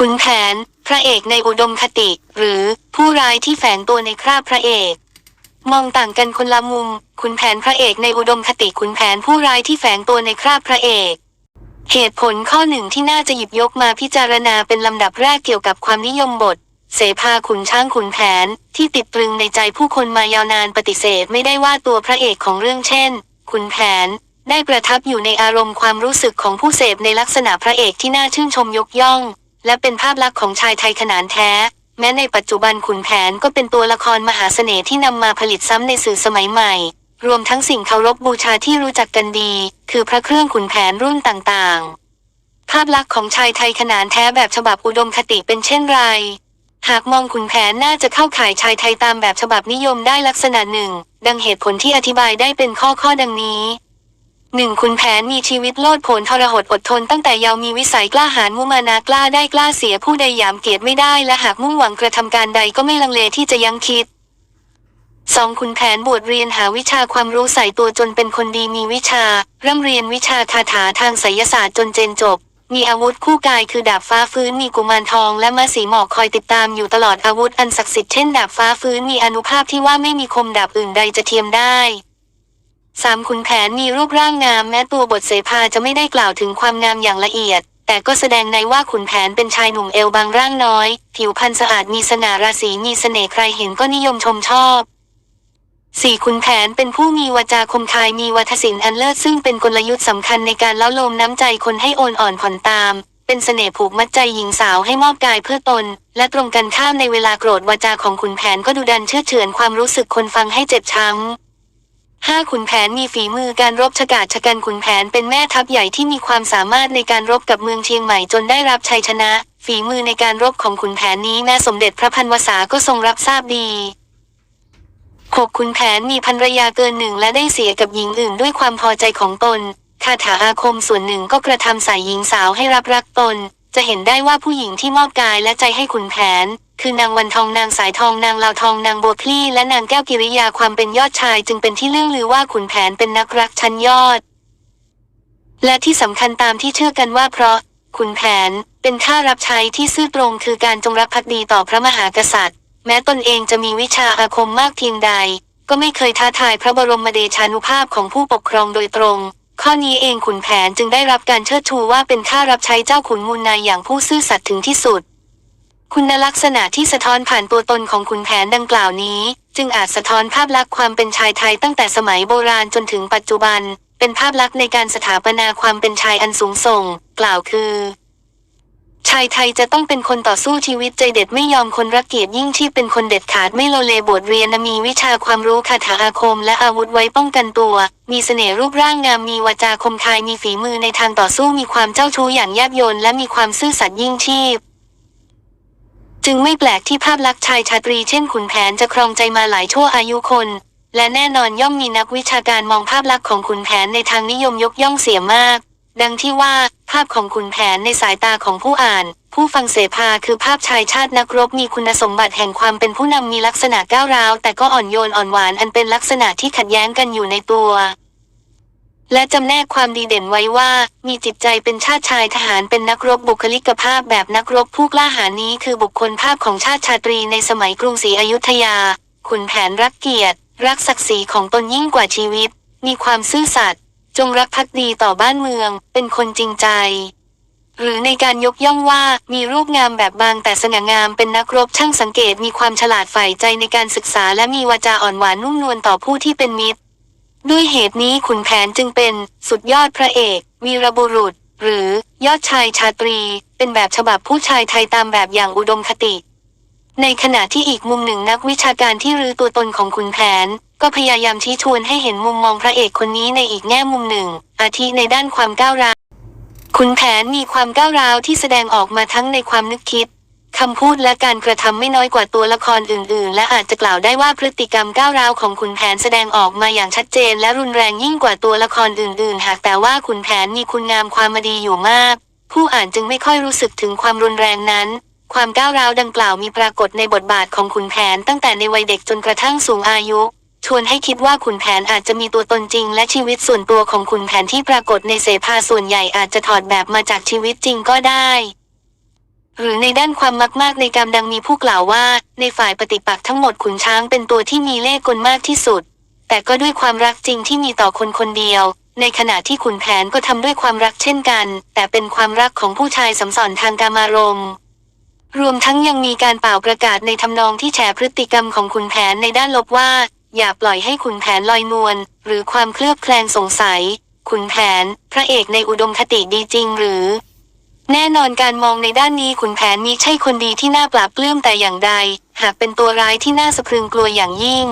ขุนแผน พระเอกในอุดมคติ หรือผู้ร้ายที่แฝงตัวในคราบพระเอก มองต่างกันคนละมุม ขุนแผนพระเอกในอุดมคติขุนแผนผู้ร้ายที่แฝงตัวในคราบพระเอกเหตุผลข้อหนึ่งที่น่าจะหยิบยกมาพิจารณาเป็นลำดับแรกเกี่ยวกับความนิยมบท เสภาขุนช้างขุนแผน ที่ติดตรึงในใจผู้คนมายาวนานปฏิเสธไม่ได้ว่าตัวพระเอกของเรื่องเช่น ขุนแผน ได้ประทับอยู่ในอารมณ์ความรู้สึกของผู้เสพในลักษณะพระเอกที่น่าชื่นชมยกย่อง และเป็นภาพลักษณ์ของชายไทยขนานแท้ แม้ในปัจจุบันขุนแผนก็เป็นตัวละครมหาเสน่ห์ที่นำมาผลิตซ้ำในสื่อสมัยใหม่ รวมทั้งสิ่งเคารพบูชาที่รู้จักกันดี คือพระเครื่องขุนแผนรุ่นต่างๆ ภาพลักษณ์ของชายไทยขนานแท้แบบฉบับอุดมคติเป็นเช่นไร หากมองขุนแผนน่าจะเข้าข่ายชายไทยตามแบบฉบับนิยมได้ลักษณะหนึ่ง ดังเหตุผลที่อธิบายได้เป็นข้อข้อดังนี้ หนึ่งขุนแผนมีชีวิตโลดโผนทรหดอดทนตั้งแต่เยาว์มีวิสัยกล้าหาญมุมานากล้าได้กล้าเสียผู้ใดหยามเกียรติไม่ได้และหากมุ่งหวังกระทำการใดก็ไม่ลังเลที่จะยังคิดสองขุนแผนบวชเรียนหาวิชาความรู้ใส่ตัวจนเป็นคนดีมีวิชา ร่ำเรียนวิชาคาถาทางไสยศาสตร์จนเจนจบ มีอาวุธคู่กายคือดาบฟ้าฟื้นมีกุมารทองและม้าสีหมอกคอยติดตามอยู่ตลอดอาวุธอันศักดิ์สิทธิ์เช่นดาบฟ้าฟื้นมีอนุภาพที่ว่าไม่มีคมดาบอื่นใดจะเทียมได้ สามขุนแผนมีรูปร่างงามแม้ตัวบทเสภาจะไม่ได้กล่าวถึงความงามอย่างละเอียด แต่ก็แสดงในว่าขุนแผนเป็นชายหนุ่มเอวบางร่างน้อย ผิวพรรณสะอาดมีสง่าราศีมีเสน่ห์ใครเห็นก็นิยมชมชอบสี่ขุนแผนเป็นผู้มีวาจาคมคายมีวัฒศิลป์อันเลิศซึ่งเป็นกลยุทธ์สำคัญในการเล้าโลมน้ำใจคนให้โอนอ่อนผ่อนตาม เป็นเสน่ห์ผูกมัดใจหญิงสาวให้มอบกายเพื่อตน และตรงกันข้ามในเวลาโกรธวาจาของขุนแผนก็ดุดันเชื่อเฉือนความรู้สึกคนฟังให้เจ็บช้ำ ห้าขุนแผนมีฝีมือการรบฉกาจชะกันขุนแผนเป็นแม่ทัพใหญ่ที่มีความสามารถในการรบกับเมืองเชียงใหม่จนได้รับชัยชนะ ฝีมือในการรบของขุนแผนนี้แม่สมเด็จพระพันวษาก็ทรงรับทราบดีหกขุนแผนมีภรรยาเกินหนึ่งและได้เสียกับหญิงอื่นด้วยความพอใจของตนคาถาอาคมส่วนหนึ่งก็กระทำใส่หญิงสาวให้รับรักตน จะเห็นได้ว่าผู้หญิงที่มอบกายและใจให้ขุนแผน คือนางวันทองนางสายทองนางลาวทองนางบัวพลี่และนางแก้วกิริยาความเป็นยอดชายจึงเป็นที่เรื่องลือว่าขุนแผนเป็นนักรักชั้นยอด และที่สำคัญตามที่เชื่อกันว่าเพราะขุนแผนเป็นข้ารับใช้ที่ซื่อตรงคือการจงรักภักดีต่อพระมหากษัตริย์ แม้ตนเองจะมีวิชาอาคมมากเพียงใด ก็ไม่เคยท้าทายพระบรมเดชานุภาพของผู้ปกครองโดยตรง ข้อนี้เองขุนแผนจึงได้รับการเชิดชูว่าเป็นข้ารับใช้เจ้าขุนมูลนายอย่างผู้ซื่อสัตย์ถึงที่สุด คุณลักษณะที่สะท้อนผ่านตัวตนของขุนแผนดังกล่าวนี้ จึงอาจสะท้อนภาพลักษณ์ความเป็นชายไทยตั้งแต่สมัยโบราณจนถึงปัจจุบัน เป็นภาพลักษณ์ในการสถาปนาความเป็นชายอันสูงส่ง กล่าวคือ ชายไทยจะต้องเป็นคนต่อสู้ชีวิตใจเด็ดไม่ยอมคนรักเกียรติยิ่งที่เป็นคนเด็ดขาดไม่โลเลบทเรียนมีวิชาความรู้คาถาอาคม และอาวุธไว้ป้องกันตัว มีเสน่ห์รูปร่างงามมีวาจาคมคายมีฝีมือในทางต่อสู้มีความเจ้าชู้อย่างแยบยลและมีความซื่อสัตย์ยิ่งชีพ จึงไม่แปลกที่ภาพลักษณ์ชายชาตรีเช่นขุนแผนจะครองใจมาหลายชั่วอายุคน และแน่นอนย่อมมีนักวิชาการมองภาพลักษณ์ของขุนแผนในทางนิยมยกย่องเสียมาก ดังที่ว่าภาพของขุนแผนในสายตาของผู้อ่าน ผู้ฟังเสภาคือภาพชายชาตินักรบมีคุณสมบัติแห่งความเป็นผู้นำมีลักษณะก้าวร้าวแต่ก็อ่อนโยนอ่อนหวานอันเป็นลักษณะที่ขัดแย้งกันอยู่ในตัว และจำแนกความดีเด่นไว้ว่า มีจิตใจเป็นชาติชายทหารเป็นนักรบบุคลิกภาพแบบนักรบผู้กล้าหาญนี้คือบุคคลภาพของชาติชาตรีในสมัยกรุงศรีอยุธยา ขุนแผนรักเกียรติ รักศักดิ์ศรีของตนยิ่งกว่าชีวิต มีความซื่อสัตย์จงรักภักดีต่อบ้านเมือง เป็นคนจริงใจ หรือในการยกย่องว่ามีรูปงามแบบบางแต่สง่างามเป็นนักรบช่างสังเกตมีความฉลาดใฝ่ใจในการศึกษาและมีวาจาอ่อนหวานนุ่มนวลต่อผู้ที่เป็นมิตร ด้วยเหตุนี้ขุนแผนจึงเป็นสุดยอดพระเอก วีรบุรุษ หรือยอดชายชาตรี เป็นแบบฉบับผู้ชายไทยตามแบบอย่างอุดมคติ ในขณะที่อีกมุมหนึ่งนักวิชาการที่รื้อตัวตนของขุนแผน ก็พยายามชี้ชวนให้เห็นมุมมองพระเอกคนนี้ในอีกแง่มุมหนึ่ง อาทิในด้านความก้าวร้าวขุนแผนมีความก้าวร้าวที่แสดงออกมาทั้งในความนึกคิด คำพูดและการกระทำไม่น้อยกว่าตัวละครอื่น ๆ และอาจจะกล่าวได้ว่าพฤติกรรมก้าวร้าวของขุนแผนแสดงออกมาอย่างชัดเจน และรุนแรงยิ่งกว่าตัวละครอื่น ๆ หากแต่ว่าขุนแผนมีคุณงามความมาดีอยู่มาก ผู้อ่านจึงไม่ค่อยรู้สึกถึงความรุนแรงนั้น ความก้าวร้าวดังกล่าวมีปรากฏในบทบาทของขุนแผนตั้งแต่ในวัยเด็กจนกระทั่งสูงอายุชวนให้คิดว่าขุนแผนอาจจะมีตัวตนจริง และชีวิตส่วนตัวของขุนแผนที่ปรากฏในเสภาส่วนใหญ่อาจจะถอดแบบมาจากชีวิตจริงก็ได้ หรือในด้านความมากๆในกรรมดังมีผู้กล่าวว่า ในฝ่ายปฏิปักษ์ทั้งหมดขุนช้างเป็นตัวที่มีเล่ห์กลมากที่สุด แต่ก็ด้วยความรักจริงที่มีต่อคนคนเดียว ในขณะที่ขุนแผนก็ทำด้วยความรักเช่นกัน แต่เป็นความรักของผู้ชายสำสอนทางกามารมณ์รวมทั้งยังมีการเป่าประกาศในทำนองที่แฉพฤติกรรมของขุนแผนในด้านลบว่า อย่าปล่อยให้ขุนแผนลอยนวลหรือความเคลือบแคลงสงสัย ขุนแผน พระเอกในอุดมคติดีจริงหรือ แน่นอนการมองในด้านนี้ขุนแผนมิใช่คนดีที่น่าปราบปลื้มแต่อย่างใด หากเป็นตัวร้ายที่น่าสะพรึงกลัวอย่างยิ่ง